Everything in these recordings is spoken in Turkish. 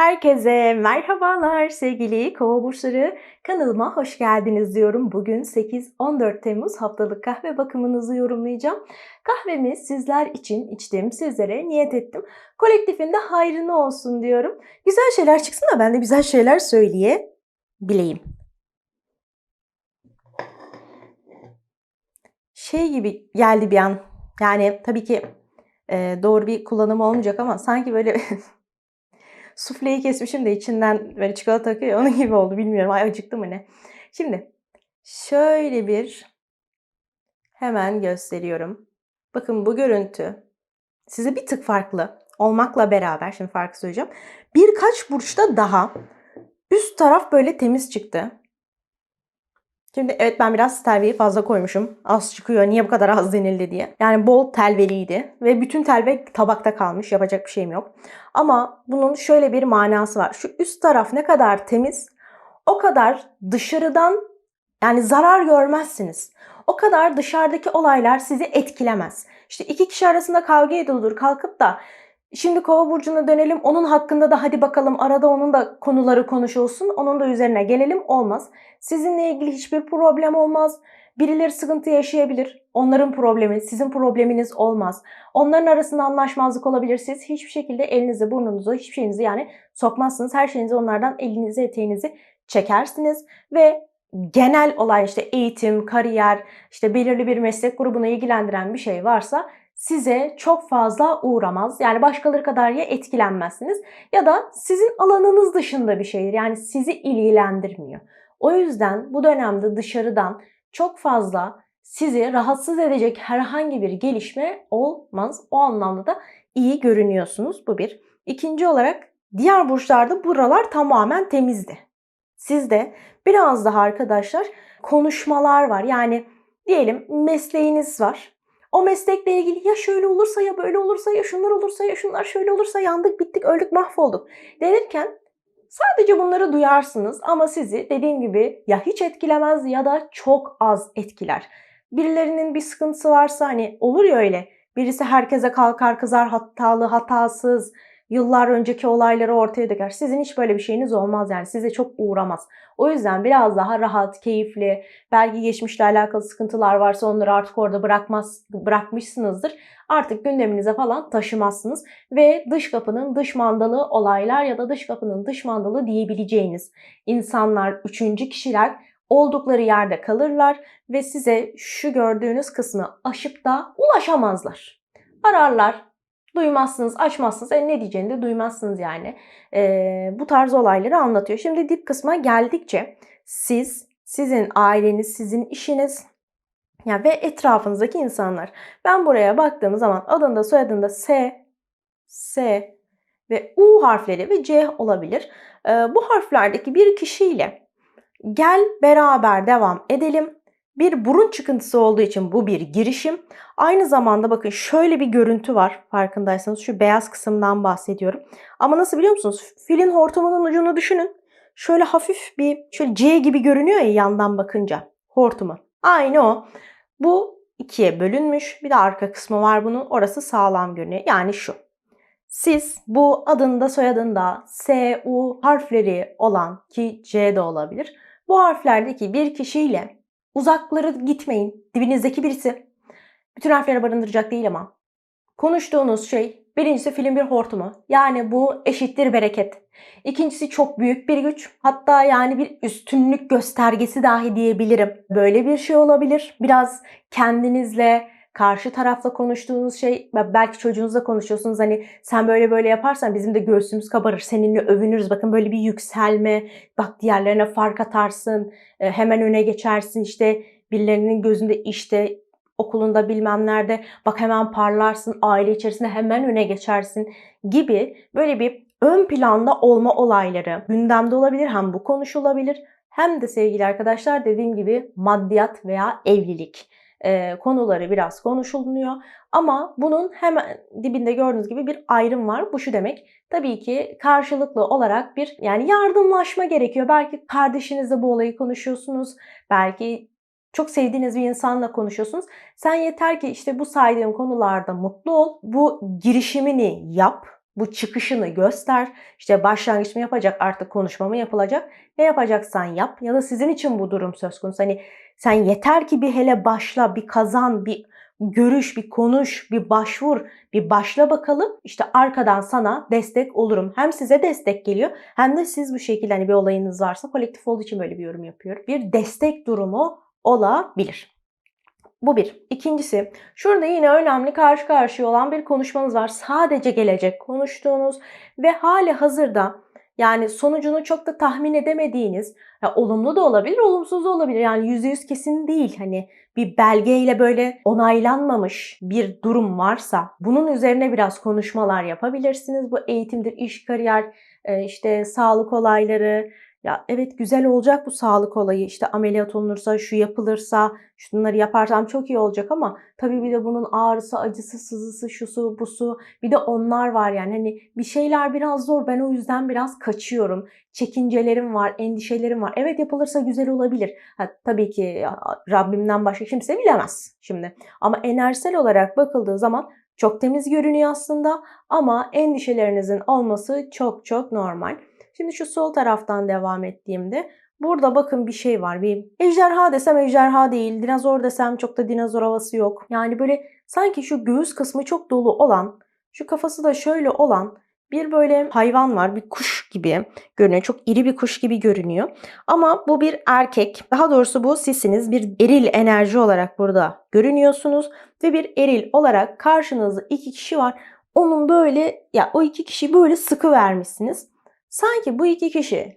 Herkese merhabalar sevgili kova burçları. Kanalıma hoş geldiniz diyorum. Bugün 8-14 Temmuz haftalık kahve bakımınızı yorumlayacağım. Kahvemi sizler için içtim, sizlere niyet ettim. Kolektifinde hayrını olsun diyorum. Güzel şeyler çıksın da ben de güzel şeyler söyleyebileyim. Şey gibi geldi bir an. Yani tabii ki doğru bir kullanım olmayacak ama sanki böyle sufleyi kesmişim de içinden böyle çikolata akıyor onun gibi oldu bilmiyorum. Ay acıktı mı ne? Şimdi şöyle bir hemen gösteriyorum. Bakın bu görüntü size bir tık farklı olmakla beraber şimdi farkı söyleyeceğim. Birkaç burçta daha üst taraf böyle temiz çıktı. Şimdi evet ben biraz telveyi fazla koymuşum. Az çıkıyor. Niye bu kadar az denildi diye. Yani bol telveliydi. Ve bütün telve tabakta kalmış. Yapacak bir şeyim yok. Ama bunun şöyle bir manası var. Şu üst taraf ne kadar temiz o kadar dışarıdan yani zarar görmezsiniz. O kadar dışarıdaki olaylar sizi etkilemez. İşte iki kişi arasında kavga ediyordur kalkıp da Şimdi kova burcuna dönelim. Onun hakkında da hadi bakalım arada onun da konuları konuşulsun. Onun da üzerine gelelim olmaz. Sizinle ilgili hiçbir problem olmaz. Birileri sıkıntı yaşayabilir. Onların problemi, sizin probleminiz olmaz. Onların arasında anlaşmazlık olabilir. Siz hiçbir şekilde elinizi, burnunuzu, hiçbir şeyinizi yani sokmazsınız. Her şeyinizi onlardan elinizi, eteğinizi çekersiniz ve genel olay işte eğitim, kariyer, işte belirli bir meslek grubunu ilgilendiren bir şey varsa size çok fazla uğramaz. Yani başkaları kadar ya etkilenmezsiniz ya da sizin alanınız dışında bir şeydir. Yani sizi ilgilendirmiyor. O yüzden bu dönemde dışarıdan çok fazla sizi rahatsız edecek herhangi bir gelişme olmaz. O anlamda da iyi görünüyorsunuz. Bu bir. İkinci olarak diğer burçlarda buralar tamamen temizdi. Sizde biraz daha arkadaşlar konuşmalar var. Yani diyelim mesleğiniz var. O meslekle ilgili ya şöyle olursa ya böyle olursa ya şunlar olursa ya şunlar şöyle olursa yandık bittik öldük mahvolduk denirken sadece bunları duyarsınız ama sizi dediğim gibi ya hiç etkilemez ya da çok az etkiler. Birilerinin bir sıkıntısı varsa hani olur ya öyle birisi herkese kalkar kızar hatalı hatasız yıllar önceki olayları ortaya döker. Sizin hiç böyle bir şeyiniz olmaz yani size çok uğramaz. O yüzden biraz daha rahat, keyifli, belki geçmişle alakalı sıkıntılar varsa onları artık orada bırakmaz, bırakmışsınızdır. Artık gündeminize falan taşımazsınız ve dış kapının dış mandalı olaylar ya da dış kapının dış mandalı diyebileceğiniz insanlar, üçüncü kişiler oldukları yerde kalırlar ve size şu gördüğünüz kısmı aşıp da ulaşamazlar. Ararlar, duymazsınız, açmazsınız. E ne diyeceğini de duymazsınız yani. E, bu tarz olayları anlatıyor. Şimdi dip kısma geldikçe siz, sizin aileniz, sizin işiniz yani ve etrafınızdaki insanlar. Ben buraya baktığım zaman adında soyadında S, S ve U harfleri ve C olabilir. E, bu harflerdeki bir kişiyle gel beraber devam edelim bir burun çıkıntısı olduğu için bu bir girişim. Aynı zamanda bakın şöyle bir görüntü var farkındaysanız. Şu beyaz kısımdan bahsediyorum. Ama nasıl biliyor musunuz? Filin hortumunun ucunu düşünün. Şöyle hafif bir şöyle C gibi görünüyor ya yandan bakınca hortumu. Aynı o. Bu ikiye bölünmüş. Bir de arka kısmı var bunun. Orası sağlam görünüyor. Yani şu. Siz bu adında soyadında S, U harfleri olan ki C de olabilir. Bu harflerdeki bir kişiyle Uzakları gitmeyin. Dibinizdeki birisi. Bütün harfleri barındıracak değil ama. Konuştuğunuz şey birincisi film bir hortumu. Yani bu eşittir bereket. İkincisi çok büyük bir güç. Hatta yani bir üstünlük göstergesi dahi diyebilirim. Böyle bir şey olabilir. Biraz kendinizle karşı tarafla konuştuğunuz şey belki çocuğunuzla konuşuyorsunuz hani sen böyle böyle yaparsan bizim de göğsümüz kabarır seninle övünürüz. Bakın böyle bir yükselme bak diğerlerine fark atarsın e, hemen öne geçersin. İşte birilerinin gözünde işte okulunda bilmem nerede bak hemen parlarsın aile içerisinde hemen öne geçersin gibi böyle bir ön planda olma olayları gündemde olabilir hem bu konuşulabilir hem de sevgili arkadaşlar dediğim gibi maddiyat veya evlilik konuları biraz konuşuluyor. Ama bunun hemen dibinde gördüğünüz gibi bir ayrım var. Bu şu demek. Tabii ki karşılıklı olarak bir yani yardımlaşma gerekiyor. Belki kardeşinizle bu olayı konuşuyorsunuz. Belki çok sevdiğiniz bir insanla konuşuyorsunuz. Sen yeter ki işte bu saydığım konularda mutlu ol. Bu girişimini yap Bu çıkışını göster. İşte başlangıç mı yapacak artık konuşma mı yapılacak? Ne yapacaksan yap. Ya da sizin için bu durum söz konusu. Hani sen yeter ki bir hele başla, bir kazan, bir görüş, bir konuş, bir başvur, bir başla bakalım. İşte arkadan sana destek olurum. Hem size destek geliyor hem de siz bu şekilde hani bir olayınız varsa kolektif olduğu için böyle bir yorum yapıyorum. Bir destek durumu olabilir. Bu bir. İkincisi, şurada yine önemli karşı karşıya olan bir konuşmanız var. Sadece gelecek konuştuğunuz ve hali hazırda yani sonucunu çok da tahmin edemediğiniz, ya olumlu da olabilir, olumsuz da olabilir. Yani yüzde yüz kesin değil. Hani bir belgeyle böyle onaylanmamış bir durum varsa bunun üzerine biraz konuşmalar yapabilirsiniz. Bu eğitimdir, iş, kariyer, e, işte sağlık olayları, ya evet güzel olacak bu sağlık olayı. İşte ameliyat olunursa, şu yapılırsa, şunları yaparsam çok iyi olacak ama tabii bir de bunun ağrısı, acısı, sızısı, şusu, busu bir de onlar var yani. Hani bir şeyler biraz zor. Ben o yüzden biraz kaçıyorum. Çekincelerim var, endişelerim var. Evet yapılırsa güzel olabilir. Ha, tabii ki Rabbimden başka kimse bilemez şimdi. Ama enerjisel olarak bakıldığı zaman çok temiz görünüyor aslında ama endişelerinizin olması çok çok normal. Şimdi şu sol taraftan devam ettiğimde burada bakın bir şey var. Bir ejderha desem ejderha değil. Dinozor desem çok da dinozor havası yok. Yani böyle sanki şu göğüs kısmı çok dolu olan, şu kafası da şöyle olan bir böyle hayvan var. Bir kuş gibi görünüyor. Çok iri bir kuş gibi görünüyor. Ama bu bir erkek. Daha doğrusu bu sizsiniz. Bir eril enerji olarak burada görünüyorsunuz. Ve bir eril olarak karşınızda iki kişi var. Onun böyle ya o iki kişiyi böyle sıkı vermişsiniz. Sanki bu iki kişi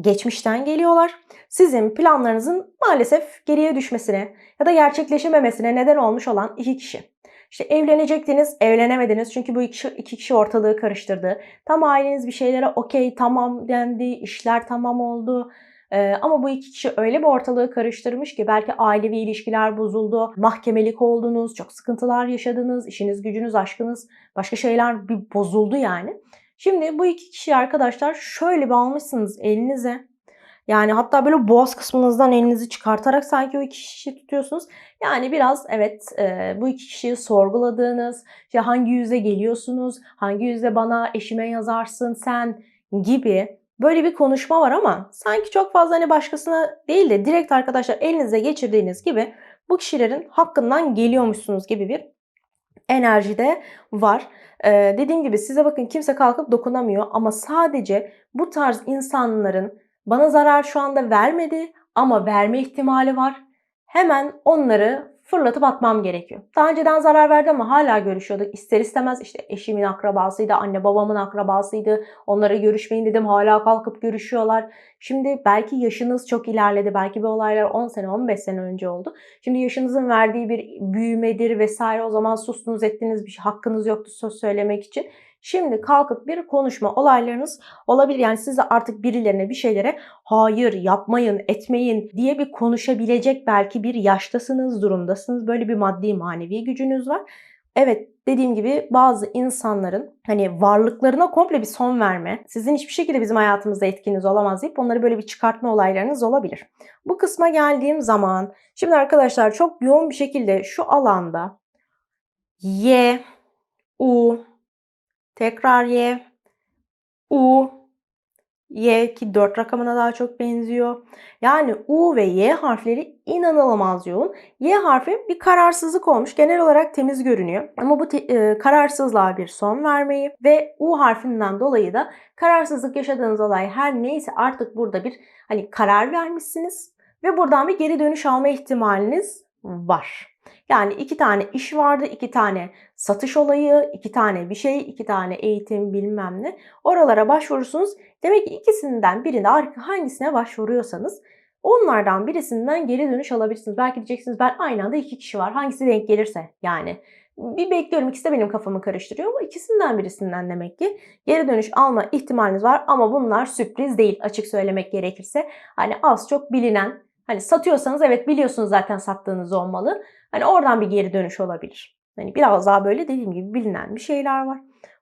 geçmişten geliyorlar. Sizin planlarınızın maalesef geriye düşmesine ya da gerçekleşememesine neden olmuş olan iki kişi. İşte evlenecektiniz, evlenemediniz çünkü bu iki iki kişi ortalığı karıştırdı. Tam aileniz bir şeylere okey tamam dendi, işler tamam oldu. Ee, ama bu iki kişi öyle bir ortalığı karıştırmış ki belki ailevi ilişkiler bozuldu, mahkemelik oldunuz, çok sıkıntılar yaşadınız, işiniz, gücünüz, aşkınız, başka şeyler bir bozuldu yani. Şimdi bu iki kişi arkadaşlar şöyle bir almışsınız elinize. Yani hatta böyle boğaz kısmınızdan elinizi çıkartarak sanki o iki kişiyi tutuyorsunuz. Yani biraz evet e, bu iki kişiyi sorguladığınız, işte hangi yüzde geliyorsunuz, hangi yüzde bana eşime yazarsın sen gibi böyle bir konuşma var ama sanki çok fazla hani başkasına değil de direkt arkadaşlar elinize geçirdiğiniz gibi bu kişilerin hakkından geliyormuşsunuz gibi bir enerjide var. Ee, dediğim gibi size bakın kimse kalkıp dokunamıyor ama sadece bu tarz insanların bana zarar şu anda vermedi ama verme ihtimali var. Hemen onları fırlatıp atmam gerekiyor. Daha önceden zarar verdi ama hala görüşüyorduk. İster istemez işte eşimin akrabasıydı, anne babamın akrabasıydı. Onlara görüşmeyin dedim. Hala kalkıp görüşüyorlar. Şimdi belki yaşınız çok ilerledi. Belki bu olaylar 10 sene, 15 sene önce oldu. Şimdi yaşınızın verdiği bir büyümedir vesaire. O zaman sustunuz ettiğiniz bir şey, hakkınız yoktu söz söylemek için. Şimdi kalkıp bir konuşma olaylarınız olabilir. Yani siz de artık birilerine bir şeylere hayır yapmayın etmeyin diye bir konuşabilecek belki bir yaştasınız durumdasınız. Böyle bir maddi manevi gücünüz var. Evet dediğim gibi bazı insanların hani varlıklarına komple bir son verme, sizin hiçbir şekilde bizim hayatımızda etkiniz olamaz deyip onları böyle bir çıkartma olaylarınız olabilir. Bu kısma geldiğim zaman şimdi arkadaşlar çok yoğun bir şekilde şu alanda Y, U, Tekrar Y. U. Y ki 4 rakamına daha çok benziyor. Yani U ve Y harfleri inanılmaz yoğun. Y harfi bir kararsızlık olmuş. Genel olarak temiz görünüyor. Ama bu e, kararsızlığa bir son vermeyi ve U harfinden dolayı da kararsızlık yaşadığınız olay her neyse artık burada bir hani karar vermişsiniz ve buradan bir geri dönüş alma ihtimaliniz var. Yani iki tane iş vardı, iki tane satış olayı, iki tane bir şey, iki tane eğitim bilmem ne. Oralara başvurursunuz. Demek ki ikisinden birine hangisine başvuruyorsanız onlardan birisinden geri dönüş alabilirsiniz. Belki diyeceksiniz ben aynı anda iki kişi var. Hangisi denk gelirse yani. Bir bekliyorum ikisi de benim kafamı karıştırıyor ama ikisinden birisinden demek ki geri dönüş alma ihtimaliniz var ama bunlar sürpriz değil açık söylemek gerekirse. Hani az çok bilinen Hani satıyorsanız evet biliyorsunuz zaten sattığınız olmalı. Hani oradan bir geri dönüş olabilir. Hani biraz daha böyle dediğim gibi bilinen bir şeyler var.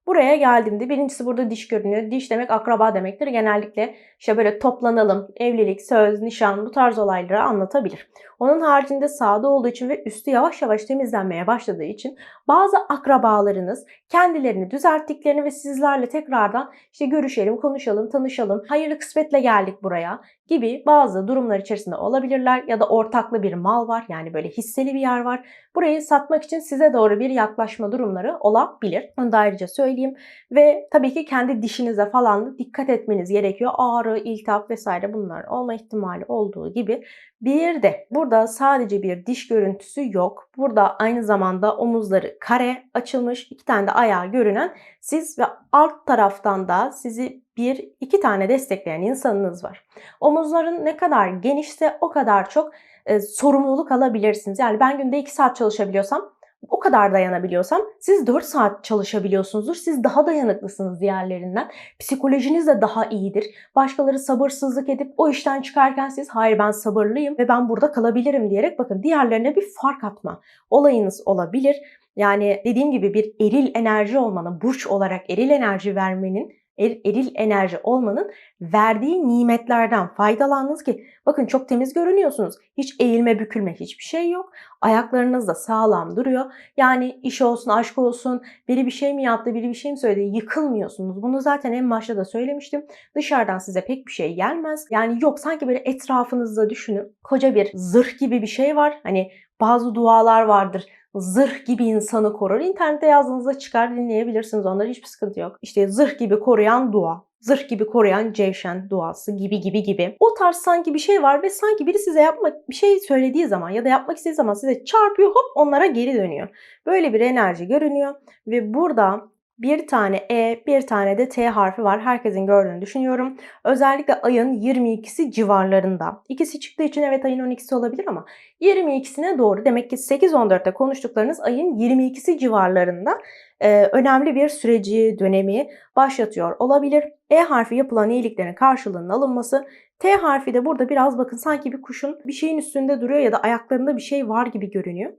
Buraya geldiğimde birincisi burada diş görünüyor. Diş demek akraba demektir. Genellikle işte böyle toplanalım, evlilik, söz, nişan bu tarz olayları anlatabilir. Onun haricinde sağda olduğu için ve üstü yavaş yavaş temizlenmeye başladığı için bazı akrabalarınız kendilerini düzelttiklerini ve sizlerle tekrardan işte görüşelim, konuşalım, tanışalım, hayırlı kısmetle geldik buraya gibi bazı durumlar içerisinde olabilirler ya da ortaklı bir mal var yani böyle hisseli bir yer var. Burayı satmak için size doğru bir yaklaşma durumları olabilir. Onu da ayrıca söyleyeyim. Ve tabii ki kendi dişinize falan dikkat etmeniz gerekiyor. Ağrı, iltihap vesaire bunlar olma ihtimali olduğu gibi. Bir de burada sadece bir diş görüntüsü yok. Burada aynı zamanda omuzları kare açılmış, iki tane de ayağı görünen siz ve alt taraftan da sizi bir iki tane destekleyen insanınız var. Omuzların ne kadar genişse o kadar çok e, sorumluluk alabilirsiniz. Yani ben günde 2 saat çalışabiliyorsam o kadar dayanabiliyorsam siz 4 saat çalışabiliyorsunuzdur. Siz daha dayanıklısınız diğerlerinden. Psikolojiniz de daha iyidir. Başkaları sabırsızlık edip o işten çıkarken siz hayır ben sabırlıyım ve ben burada kalabilirim diyerek bakın diğerlerine bir fark atma olayınız olabilir. Yani dediğim gibi bir eril enerji olmanın, burç olarak eril enerji vermenin er, eril enerji olmanın verdiği nimetlerden faydalandınız ki bakın çok temiz görünüyorsunuz. Hiç eğilme bükülme hiçbir şey yok. Ayaklarınız da sağlam duruyor. Yani iş olsun aşk olsun biri bir şey mi yaptı biri bir şey mi söyledi yıkılmıyorsunuz. Bunu zaten en başta da söylemiştim. Dışarıdan size pek bir şey gelmez. Yani yok sanki böyle etrafınızda düşünün. Koca bir zırh gibi bir şey var. Hani bazı dualar vardır zırh gibi insanı korur. İnternette yazdığınızda çıkar dinleyebilirsiniz. Onlara hiçbir sıkıntı yok. İşte zırh gibi koruyan dua. Zırh gibi koruyan Cevşen duası gibi gibi gibi. O tarz sanki bir şey var ve sanki biri size yapmak bir şey söylediği zaman ya da yapmak istediği zaman size çarpıyor hop onlara geri dönüyor. Böyle bir enerji görünüyor ve burada bir tane E, bir tane de T harfi var. Herkesin gördüğünü düşünüyorum. Özellikle ayın 22'si civarlarında. İkisi çıktığı için evet ayın 12'si olabilir ama 22'sine doğru demek ki 8-14'te konuştuklarınız ayın 22'si civarlarında e, önemli bir süreci, dönemi başlatıyor olabilir. E harfi yapılan iyiliklerin karşılığının alınması. T harfi de burada biraz bakın sanki bir kuşun bir şeyin üstünde duruyor ya da ayaklarında bir şey var gibi görünüyor.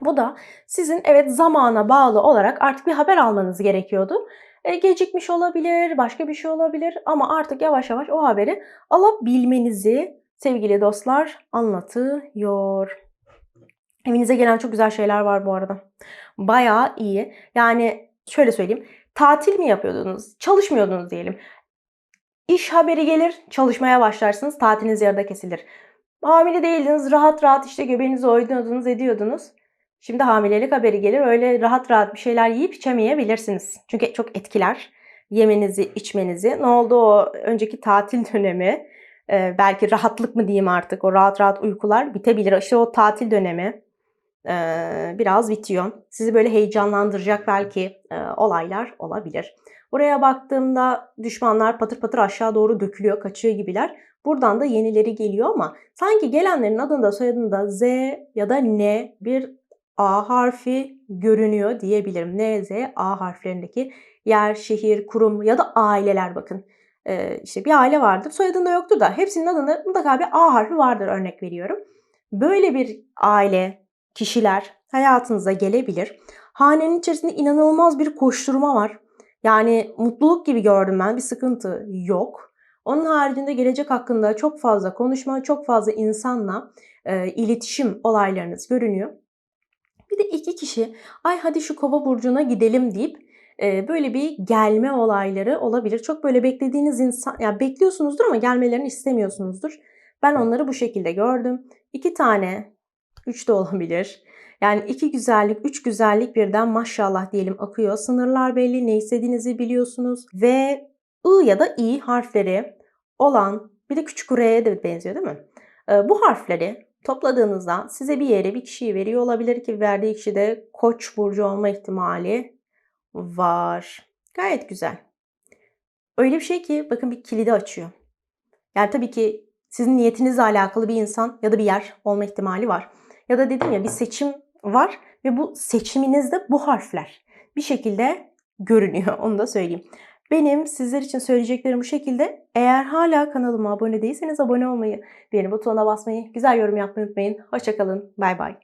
Bu da sizin evet zamana bağlı olarak artık bir haber almanız gerekiyordu. E, gecikmiş olabilir, başka bir şey olabilir ama artık yavaş yavaş o haberi alabilmenizi sevgili dostlar anlatıyor. Evinize gelen çok güzel şeyler var bu arada. Bayağı iyi. Yani şöyle söyleyeyim. Tatil mi yapıyordunuz? Çalışmıyordunuz diyelim. İş haberi gelir, çalışmaya başlarsınız, tatiliniz yarıda kesilir. Hamile değildiniz, rahat rahat işte göbeğinizi oynuyordunuz, ediyordunuz. Şimdi hamilelik haberi gelir. Öyle rahat rahat bir şeyler yiyip içemeyebilirsiniz. Çünkü çok etkiler yemenizi, içmenizi. Ne oldu o önceki tatil dönemi? Ee, belki rahatlık mı diyeyim artık. O rahat rahat uykular bitebilir. İşte o tatil dönemi e, biraz bitiyor. Sizi böyle heyecanlandıracak belki e, olaylar olabilir. Buraya baktığımda düşmanlar patır patır aşağı doğru dökülüyor, kaçıyor gibiler. Buradan da yenileri geliyor ama sanki gelenlerin adında soyadında Z ya da N bir A harfi görünüyor diyebilirim. N, Z, A harflerindeki yer, şehir, kurum ya da aileler bakın. Ee, işte bir aile vardır. Soyadında yoktur da hepsinin adında mutlaka bir A harfi vardır örnek veriyorum. Böyle bir aile, kişiler hayatınıza gelebilir. Hanenin içerisinde inanılmaz bir koşturma var. Yani mutluluk gibi gördüm ben. Bir sıkıntı yok. Onun haricinde gelecek hakkında çok fazla konuşma, çok fazla insanla e, iletişim olaylarınız görünüyor. Bir de iki kişi ay hadi şu kova burcuna gidelim deyip böyle bir gelme olayları olabilir. Çok böyle beklediğiniz insan, ya yani bekliyorsunuzdur ama gelmelerini istemiyorsunuzdur. Ben onları bu şekilde gördüm. İki tane, üç de olabilir. Yani iki güzellik, üç güzellik birden maşallah diyelim akıyor. Sınırlar belli, ne istediğinizi biliyorsunuz. Ve I ya da I harfleri olan, bir de küçük R'ye de benziyor değil mi? Bu harfleri topladığınızda size bir yere bir kişiyi veriyor olabilir ki verdiği kişi de koç burcu olma ihtimali var. Gayet güzel. Öyle bir şey ki bakın bir kilidi açıyor. Yani tabii ki sizin niyetinizle alakalı bir insan ya da bir yer olma ihtimali var. Ya da dedim ya bir seçim var ve bu seçiminizde bu harfler bir şekilde görünüyor. Onu da söyleyeyim. Benim sizler için söyleyeceklerim bu şekilde. Eğer hala kanalıma abone değilseniz abone olmayı, beğeni butonuna basmayı, güzel yorum yapmayı unutmayın. Hoşçakalın. Bay bay.